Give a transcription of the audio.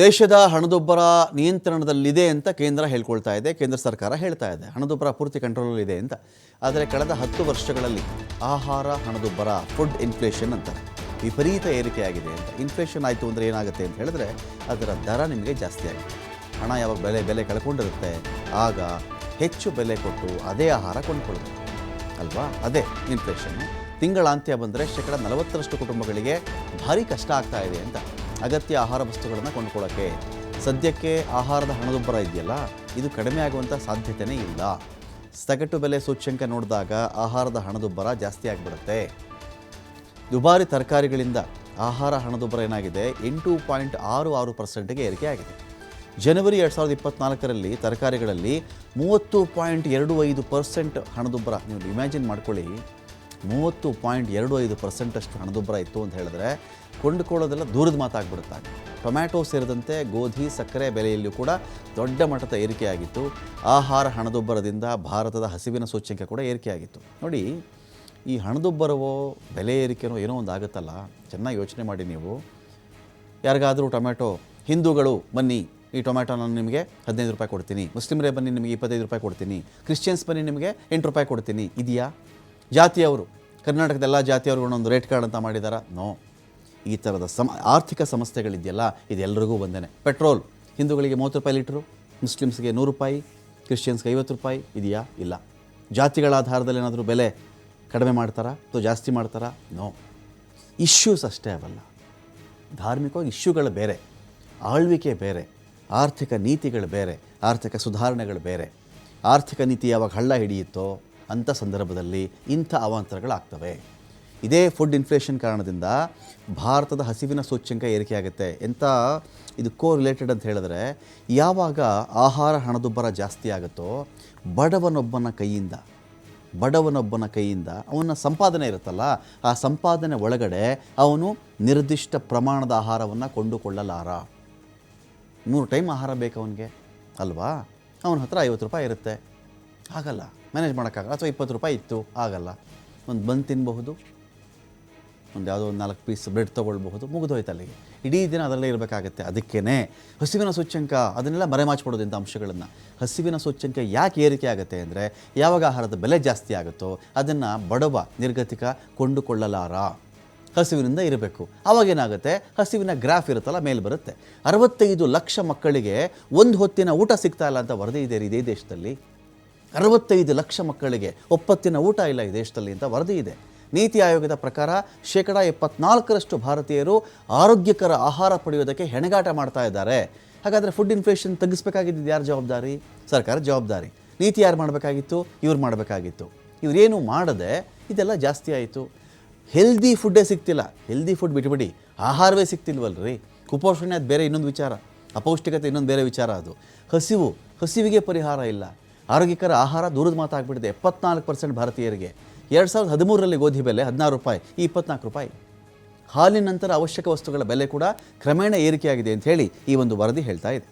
ದೇಶದ ಹಣದುಬ್ಬರ ನಿಯಂತ್ರಣದಲ್ಲಿದೆ ಅಂತ ಕೇಂದ್ರ ಹೇಳ್ಕೊಳ್ತಾ ಇದೆ, ಕೇಂದ್ರ ಸರ್ಕಾರ ಹೇಳ್ತಾ ಇದೆ. ಹಣದುಬ್ಬರ ಪೂರ್ತಿ ಕಂಟ್ರೋಲಲ್ಲಿದೆ ಅಂತ. ಆದರೆ ಕಳೆದ ಹತ್ತು ವರ್ಷಗಳಲ್ಲಿ ಆಹಾರ ಹಣದುಬ್ಬರ ಫುಡ್ ಇನ್ಫ್ಲೇಷನ್ ಅಂತಾರೆ. ವಿಪರೀತ ಏರಿಕೆಯಾಗಿದೆ ಅಂತ. ಇನ್ಫ್ಲೇಷನ್ ಆಯಿತು ಅಂದರೆ ಏನಾಗುತ್ತೆ ಅಂತ ಹೇಳಿದ್ರೆ ಅದರ ದರ ನಿಮಗೆ ಜಾಸ್ತಿ ಆಗುತ್ತೆ. ಹಣ ಯಾವಾಗ ಬೆಲೆ ಬೆಲೆ ಕಳ್ಕೊಂಡಿರುತ್ತೆ, ಆಗ ಹೆಚ್ಚು ಬೆಲೆ ಕೊಟ್ಟು ಅದೇ ಆಹಾರ ಕೊಂಡ್ಕೊಳ್ಬೇಕು. ಅಲ್ವಾ? ಅದೇ ಇನ್ಫ್ಲೇಷನ್ ತಿಂಗಳಾಂತ್ಯ ಬಂದರೆ ಶೇಕಡ ನಲವತ್ತರಷ್ಟು ಕುಟುಂಬಗಳಿಗೆ ಭಾರಿ ಕಷ್ಟ ಆಗ್ತಾ ಇದೆ ಅಂತ. ಅಗತ್ಯ ಆಹಾರ ವಸ್ತುಗಳನ್ನು ಕೊಂಡ್ಕೊಳ್ಳೋಕ್ಕೆ ಸದ್ಯಕ್ಕೆ ಆಹಾರದ ಹಣದುಬ್ಬರ ಇದೆಯಲ್ಲ, ಇದು ಕಡಿಮೆ ಆಗುವಂಥ ಸಾಧ್ಯತೆಯೇ ಇಲ್ಲ. ಸಗಟು ಬೆಲೆ ಸೂಚ್ಯಂಕ ನೋಡಿದಾಗ ಆಹಾರದ ಹಣದುಬ್ಬರ ಜಾಸ್ತಿ ಆಗಿಬಿಡುತ್ತೆ. ದುಬಾರಿ ತರಕಾರಿಗಳಿಂದ ಆಹಾರ ಹಣದುಬ್ಬರ ಏನಾಗಿದೆ? ಎಂಟು ಪಾಯಿಂಟ್ ಆರು ಆರು ಪರ್ಸೆಂಟ್ಗೆ ಏರಿಕೆ ಆಗಿದೆ. ಜನವರಿ ಎರಡು ಸಾವಿರದ ಇಪ್ಪತ್ನಾಲ್ಕರಲ್ಲಿ ತರಕಾರಿಗಳಲ್ಲಿ ಮೂವತ್ತು ಪಾಯಿಂಟ್ ಎರಡು ಐದು ಪರ್ಸೆಂಟ್ ಹಣದುಬ್ಬರ ನೀವು ಇಮ್ಯಾಜಿನ್ ಮಾಡ್ಕೊಳ್ಳಿ. ಮೂವತ್ತು ಪಾಯಿಂಟ್ ಎರಡು ಐದು ಪರ್ಸೆಂಟಷ್ಟು ಹಣದುಬ್ಬರ ಇತ್ತು ಅಂತ ಹೇಳಿದ್ರೆ ಕೊಂಡುಕೊಳ್ಳೋದೆಲ್ಲ ದೂರದ ಮಾತಾಗ್ಬಿಡುತ್ತೆ. ಟೊಮ್ಯಾಟೊ ಸೇರಿದಂತೆ ಗೋಧಿ, ಸಕ್ಕರೆ ಬೆಲೆಯಲ್ಲಿಯೂ ಕೂಡ ದೊಡ್ಡ ಮಟ್ಟದ ಏರಿಕೆಯಾಗಿತ್ತು. ಆಹಾರ ಹಣದುಬ್ಬರದಿಂದ ಭಾರತದ ಹಸಿವಿನ ಸೂಚ್ಯಂಕ ಕೂಡ ಏರಿಕೆಯಾಗಿತ್ತು. ನೋಡಿ, ಈ ಹಣದುಬ್ಬರವೋ, ಬೆಲೆ ಏರಿಕೆನೋ ಏನೋ ಒಂದು ಆಗುತ್ತಲ್ಲ? ಚೆನ್ನಾಗಿ ಯೋಚನೆ ಮಾಡಿ ನೀವು. ಯಾರಿಗಾದರೂ ಟೊಮ್ಯಾಟೊ, ಹಿಂದೂಗಳು ಬನ್ನಿ, ಈ ಟೊಮ್ಯಾಟೊ ನಾನು ನಿಮಗೆ ಹದಿನೈದು ರೂಪಾಯಿ ಕೊಡ್ತೀನಿ. ಮುಸ್ಲಿಮರೇ ಬನ್ನಿ ನಿಮಗೆ ಇಪ್ಪತ್ತೈದು ರೂಪಾಯಿ ಕೊಡ್ತೀನಿ. ಕ್ರಿಶ್ಚಿಯನ್ಸ್ ಬನ್ನಿ ನಿಮಗೆ ಎಂಟು ರೂಪಾಯಿ ಕೊಡ್ತೀನಿ. ಇದೆಯಾ? ಜಾತಿಯವರು. ಕರ್ನಾಟಕದ ಎಲ್ಲ ಜಾತಿಯವರು ಒಂದೊಂದು ರೇಟ್ ಕಾರ್ಡ್ ಅಂತ ಮಾಡಿದಾರ? ನೋ. ಈ ಥರದ ಸಮ, ಆರ್ಥಿಕ ಸಮಸ್ಯೆಗಳಿದೆಯಲ್ಲ ಇದೆಲ್ಲರಿಗೂ ಬಂದೇನೆ ಪೆಟ್ರೋಲ್, ಹಿಂದೂಗಳಿಗೆ ಮೂವತ್ತು ರೂಪಾಯಿ ಲೀಟ್ರು, ಮುಸ್ಲಿಮ್ಸ್ಗೆ ನೂರು ರೂಪಾಯಿ, ಕ್ರಿಶ್ಚಿಯನ್ಸ್ಗೆ ಐವತ್ತು ರೂಪಾಯಿ, ಇದೆಯಾ? ಇಲ್ಲ. ಜಾತಿಗಳ ಆಧಾರದಲ್ಲಿ ಏನಾದರೂ ಬೆಲೆ ಕಡಿಮೆ ಮಾಡ್ತಾರಾ? ಅಥವಾ ಜಾಸ್ತಿ ಮಾಡ್ತಾರಾ? ನೋ. ಇಶ್ಯೂಸ್ ಅಷ್ಟೇ ಅವಲ್ಲ. ಧಾರ್ಮಿಕವಾಗಿ ಇಶ್ಯೂಗಳು ಬೇರೆ. ಆಳ್ವಿಕೆ ಬೇರೆ. ಆರ್ಥಿಕ ನೀತಿಗಳು ಬೇರೆ. ಆರ್ಥಿಕ ಸುಧಾರಣೆಗಳು ಬೇರೆ. ಆರ್ಥಿಕ ನೀತಿ ಯಾವಾಗ ಹಳ್ಳ ಹಿಡಿಯುತ್ತೋ ಅಂಥ ಸಂದರ್ಭದಲ್ಲಿ ಇಂಥ ಅವಾಂತರಗಳಾಗ್ತವೆ. ಇದೇ ಫುಡ್ ಇನ್ಫ್ಲೇಷನ್ ಕಾರಣದಿಂದ ಭಾರತದ ಹಸಿವಿನ ಸೂಚ್ಯಂಕ ಏರಿಕೆಯಾಗುತ್ತೆ. ಎಂಥ ಇದು ಕೋ ರಿಲೇಟೆಡ್ ಅಂತ ಹೇಳಿದ್ರೆ, ಯಾವಾಗ ಆಹಾರ ಹಣದುಬ್ಬರ ಜಾಸ್ತಿ ಆಗುತ್ತೋ, ಬಡವನೊಬ್ಬನ ಕೈಯಿಂದ ಬಡವನೊಬ್ಬನ ಕೈಯಿಂದ ಅವನ ಸಂಪಾದನೆ ಇರುತ್ತಲ್ಲ, ಆ ಸಂಪಾದನೆ ಒಳಗಡೆ ಅವನು ನಿರ್ದಿಷ್ಟ ಪ್ರಮಾಣದ ಆಹಾರವನ್ನು ಕೊಂಡುಕೊಳ್ಳಲಾರ. ಮೂರು ಟೈಮ್ ಆಹಾರ ಬೇಕು ಅವನಿಗೆ, ಅಲ್ವಾ? ಅವನ ಹತ್ರ ಐವತ್ತು ರೂಪಾಯಿ ಇರುತ್ತೆ. ಆಗಲ್ಲ. ಮ್ಯಾನೇಜ್ ಮಾಡೋಕ್ಕಾಗಲ್ಲ. ಅಥವಾ ಇಪ್ಪತ್ತು ರೂಪಾಯಿ ಇತ್ತು, ಆಗಲ್ಲ. ಒಂದು ಬಂದು ತಿನ್ನಬಹುದು ಒಂದು ಯಾವುದೋ ಒಂದು ನಾಲ್ಕು ಪೀಸ್ ಬ್ರೆಡ್ ತೊಗೊಳ್ಬಹುದು. ಮುಗಿದೋಯ್ತು ಅಲ್ಲಿಗೆ. ಇಡೀ ದಿನ ಅದರಲ್ಲೇ ಇರಬೇಕಾಗತ್ತೆ. ಅದಕ್ಕೇ ಹಸಿವಿನ ಸೂಚ್ಯಂಕ ಅದನ್ನೆಲ್ಲ ಮರೆಮಾಚಿಬಿಡೋದು ಇಂಥ ಅಂಶಗಳನ್ನು. ಹಸಿವಿನ ಸೂಚ್ಯಂಕ ಯಾಕೆ ಏರಿಕೆ ಆಗುತ್ತೆ ಅಂದರೆ, ಯಾವಾಗ ಆಹಾರದ ಬೆಲೆ ಜಾಸ್ತಿ ಆಗುತ್ತೋ, ಅದನ್ನು ಬಡವ ನಿರ್ಗತಿಕ ಕೊಂಡುಕೊಳ್ಳಲಾರ. ಹಸಿವಿನಿಂದ ಇರಬೇಕು. ಆವಾಗೇನಾಗುತ್ತೆ ಹಸಿವಿನ ಗ್ರಾಫ್ ಇರುತ್ತಲ್ಲ, ಮೇಲೆ ಬರುತ್ತೆ. ಅರವತ್ತೈದು ಲಕ್ಷ ಮಕ್ಕಳಿಗೆ ಒಂದು ಹೊತ್ತಿನ ಊಟ ಸಿಗ್ತಾ ಇಲ್ಲ ಅಂತ ವರದಿ ಇದೆ, ಇದೇ ದೇಶದಲ್ಲಿ. ಅರವತ್ತೈದು ಲಕ್ಷ ಮಕ್ಕಳಿಗೆ ಒಪ್ಪತ್ತಿನ ಊಟ ಇಲ್ಲ ಈ ದೇಶದಲ್ಲಿ ಅಂತ ವರದಿ ಇದೆ. ನೀತಿ ಆಯೋಗದ ಪ್ರಕಾರ ಶೇಕಡ ಎಪ್ಪತ್ನಾಲ್ಕರಷ್ಟು ಭಾರತೀಯರು ಆರೋಗ್ಯಕರ ಆಹಾರ ಪಡೆಯೋದಕ್ಕೆ ಹೆಣಗಾಟ ಮಾಡ್ತಾ ಇದ್ದಾರೆ. ಹಾಗಾದರೆ ಫುಡ್ ಇನ್ಫ್ಲೇಷನ್ ತಗ್ಗಿಸ್ಬೇಕಾಗಿದ್ದು ಯಾರು ಜವಾಬ್ದಾರಿ? ಸರ್ಕಾರ ಜವಾಬ್ದಾರಿ. ನೀತಿ ಯಾರು ಮಾಡಬೇಕಾಗಿತ್ತು? ಇವ್ರು ಮಾಡಬೇಕಾಗಿತ್ತು. ಇವರೇನು ಮಾಡದೆ ಇದೆಲ್ಲ ಜಾಸ್ತಿ ಆಯಿತು. ಹೆಲ್ದಿ ಫುಡ್ಡೇ ಸಿಗ್ತಿಲ್ಲ. ಹೆಲ್ದಿ ಫುಡ್ ಬಿಟ್ಬಿಡಿ ಆಹಾರವೇ ಸಿಗ್ತಿಲ್ವಲ್ರಿ? ಕುಪೋಷಣೆ ಅದು ಬೇರೆ ಇನ್ನೊಂದು ವಿಚಾರ. ಅಪೌಷ್ಟಿಕತೆ ಇನ್ನೊಂದು ಬೇರೆ ವಿಚಾರ ಅದು. ಹಸಿವು, ಹಸಿವಿಗೆ ಪರಿಹಾರ ಇಲ್ಲ. ಆರೋಗ್ಯಕರ ಆಹಾರ ದೂರದ ಮಾತಾಗ್ಬಿಟ್ಟಿದೆ ಎಪ್ಪತ್ನಾಲ್ಕು ಪರ್ಸೆಂಟ್ ಭಾರತೀಯರಿಗೆ. ಎರಡು ಸಾವಿರದ ಹದಿಮೂರರಲ್ಲಿ ಗೋಧಿ ಬೆಲೆ ಹದಿನಾರು ರೂಪಾಯಿ, ಈ ಇಪ್ಪತ್ನಾಲ್ಕು ರೂಪಾಯಿ. ಹಾಲಿನ ನಂತರ ಅವಶ್ಯಕ ವಸ್ತುಗಳ ಬೆಲೆ ಕೂಡ ಕ್ರಮೇಣ ಏರಿಕೆಯಾಗಿದೆ ಅಂತ ಹೇಳಿ ಈ ಒಂದು ವರದಿ ಹೇಳ್ತಾ ಇದೆ.